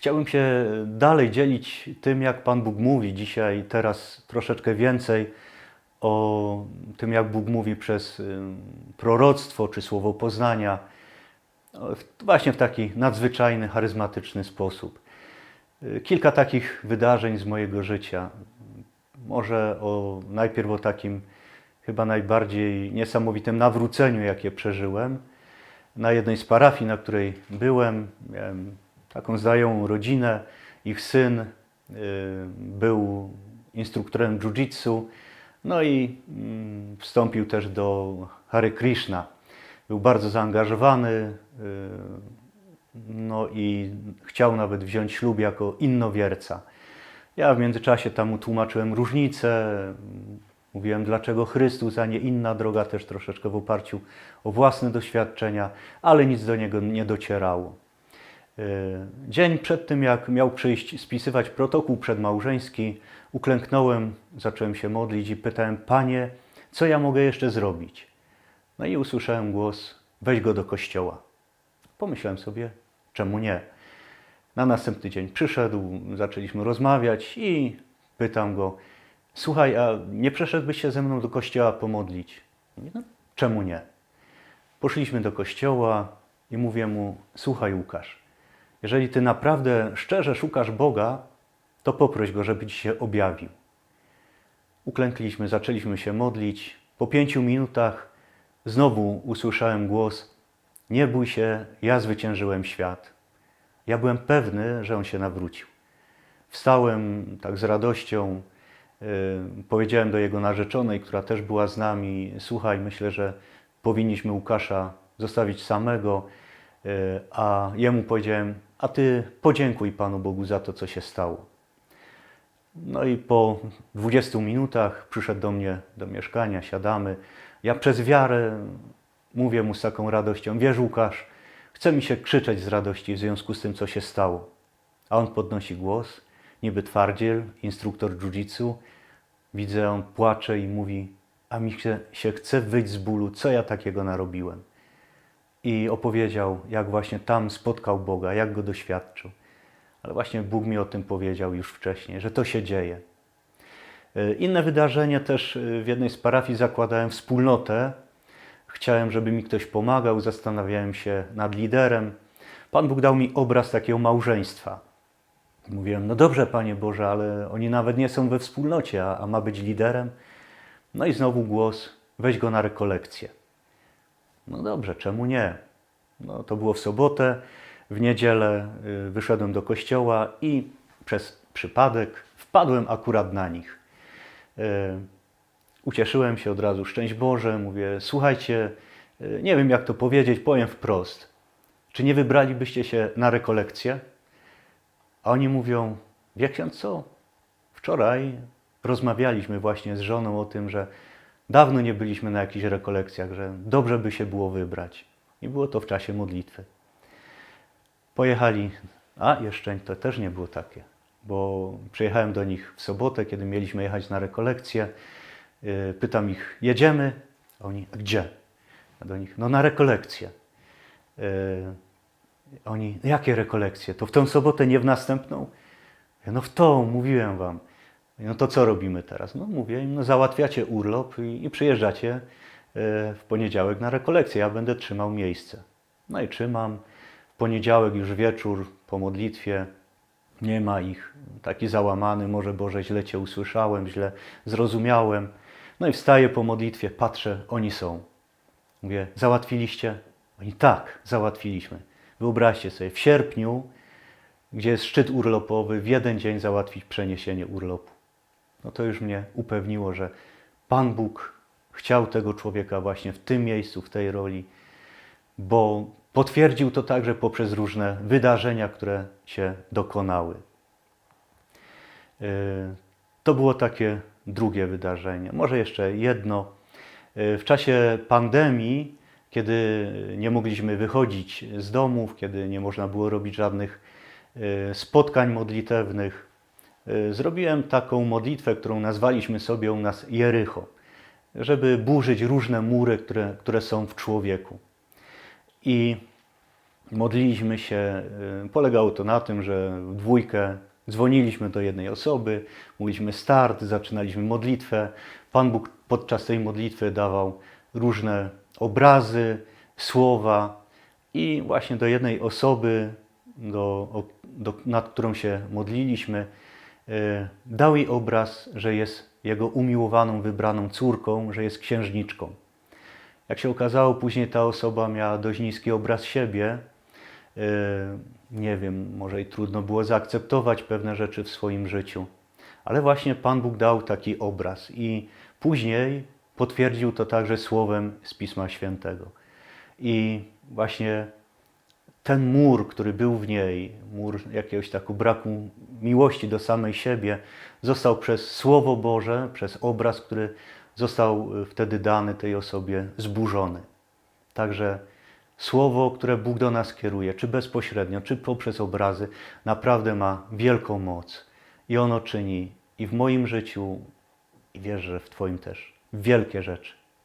Chciałbym się dalej dzielić tym, jak Pan Bóg mówi dzisiaj, teraz troszeczkę więcej o tym, jak Bóg mówi przez proroctwo czy słowo poznania, o, w- właśnie w taki nadzwyczajny, charyzmatyczny sposób. Y, Kilka takich wydarzeń z mojego życia. Może o, najpierw o takim chyba najbardziej niesamowitym nawróceniu, jakie przeżyłem. Na jednej z parafii, na której byłem, miałem taką znajomą rodzinę. Ich syn y, był instruktorem jiu-jitsu, no i mm, wstąpił też do Hare Krishna. Był bardzo zaangażowany, y, no i chciał nawet wziąć ślub jako innowierca. Ja w międzyczasie tam tłumaczyłem różnice, mówiłem dlaczego Chrystus, a nie inna droga, też troszeczkę w oparciu o własne doświadczenia, ale nic do niego nie docierało. Y, Dzień przed tym, jak miał przyjść spisywać protokół przedmałżeński, uklęknąłem, zacząłem się modlić i pytałem, Panie, co ja mogę jeszcze zrobić? No i usłyszałem głos, weź go do kościoła. Pomyślałem sobie, czemu nie? Na następny dzień przyszedł, zaczęliśmy rozmawiać i pytam go, słuchaj, a nie przeszedłbyś się ze mną do kościoła pomodlić? No, czemu nie? Poszliśmy do kościoła i mówię mu, słuchaj Łukasz, jeżeli ty naprawdę szczerze szukasz Boga, to poproś Go, żeby ci się objawił. Uklękliśmy, zaczęliśmy się modlić. Po pięciu minutach znowu usłyszałem głos: Nie bój się, ja zwyciężyłem świat. Ja byłem pewny, że on się nawrócił. Wstałem tak z radością, yy, powiedziałem do jego narzeczonej, która też była z nami: Słuchaj, myślę, że powinniśmy Łukasza zostawić samego, yy, a jemu powiedziałem: A ty podziękuj Panu Bogu za to, co się stało. No i po 20 minutach przyszedł do mnie do mieszkania, siadamy. Ja przez wiarę mówię mu z taką radością: Wiesz, Łukasz, chce mi się krzyczeć z radości w związku z tym, co się stało. A on podnosi głos, niby twardziel, instruktor jiu-jitsu. Widzę, on płacze i mówi: A mi się, się chce wyjść z bólu, co ja takiego narobiłem. I opowiedział, jak właśnie tam spotkał Boga, jak go doświadczył. Ale właśnie Bóg mi o tym powiedział już wcześniej, że to się dzieje. Y, Inne wydarzenie też y, w jednej z parafii zakładałem wspólnotę. Chciałem, żeby mi ktoś pomagał, zastanawiałem się nad liderem. Pan Bóg dał mi obraz takiego małżeństwa. Mówiłem, no dobrze, Panie Boże, ale oni nawet nie są we wspólnocie, a, a ma być liderem. No i znowu głos, weź go na rekolekcję. No dobrze, czemu nie? No, to było w sobotę. W niedzielę y, wyszedłem do kościoła i przez przypadek wpadłem akurat na nich. Y, Ucieszyłem się od razu, szczęść Boże, mówię, słuchajcie, y, nie wiem jak to powiedzieć, powiem wprost. Czy nie wybralibyście się na rekolekcję? A oni mówią, wie ksiądz co? Wczoraj rozmawialiśmy właśnie z żoną o tym, że dawno nie byliśmy na jakichś rekolekcjach, że dobrze by się było wybrać. I było to w czasie modlitwy. Pojechali, a jeszcze to też nie było takie, bo przyjechałem do nich w sobotę, kiedy mieliśmy jechać na rekolekcję. Yy, Pytam ich, jedziemy? A oni, "A gdzie? A do nich, no na rekolekcję. Yy, Oni, jakie rekolekcje? To w tą sobotę, nie w następną? Ja, no w tą, mówiłem wam. No to co robimy teraz? No mówię im, no załatwiacie urlop i, i przyjeżdżacie e, w poniedziałek na rekolekcję. Ja będę trzymał miejsce. No i trzymam. W poniedziałek już wieczór po modlitwie. Nie ma ich. Taki załamany, może Boże, źle Cię usłyszałem, źle zrozumiałem. No i wstaję po modlitwie, patrzę, oni są. Mówię, załatwiliście? Oni tak, załatwiliśmy. Wyobraźcie sobie, w sierpniu, gdzie jest szczyt urlopowy, w jeden dzień załatwić przeniesienie urlopu. No to już mnie upewniło, że Pan Bóg chciał tego człowieka właśnie w tym miejscu, w tej roli, bo potwierdził to także poprzez różne wydarzenia, które się dokonały. Yy, To było takie drugie wydarzenie. Może jeszcze jedno. Yy, W czasie pandemii, kiedy nie mogliśmy wychodzić z domów, kiedy nie można było robić żadnych yy, spotkań modlitewnych, zrobiłem taką modlitwę, którą nazwaliśmy sobie u nas Jericho, żeby burzyć różne mury, które, które są w człowieku. I modliliśmy się. y, Polegało to na tym, że w dwójkę dzwoniliśmy do jednej osoby, mówiliśmy start, zaczynaliśmy modlitwę. Pan Bóg podczas tej modlitwy dawał różne obrazy, słowa i właśnie do jednej osoby, do, do, nad którą się modliliśmy, dał jej obraz, że jest jego umiłowaną, wybraną córką, że jest księżniczką. Jak się okazało, później ta osoba miała dość niski obraz siebie. Yy, Nie wiem, może i trudno było zaakceptować pewne rzeczy w swoim życiu. Ale właśnie Pan Bóg dał taki obraz i później potwierdził to także słowem z Pisma Świętego. I właśnie ten mur, który był w niej, mur jakiegoś takiego braku miłości do samej siebie, został przez Słowo Boże, przez obraz, który został y, wtedy dany tej osobie, zburzony. Także Słowo, które Bóg do nas kieruje, czy bezpośrednio, czy poprzez obrazy, naprawdę ma wielką moc. I ono czyni i w moim życiu, i wierzę, że w Twoim też, wielkie rzeczy.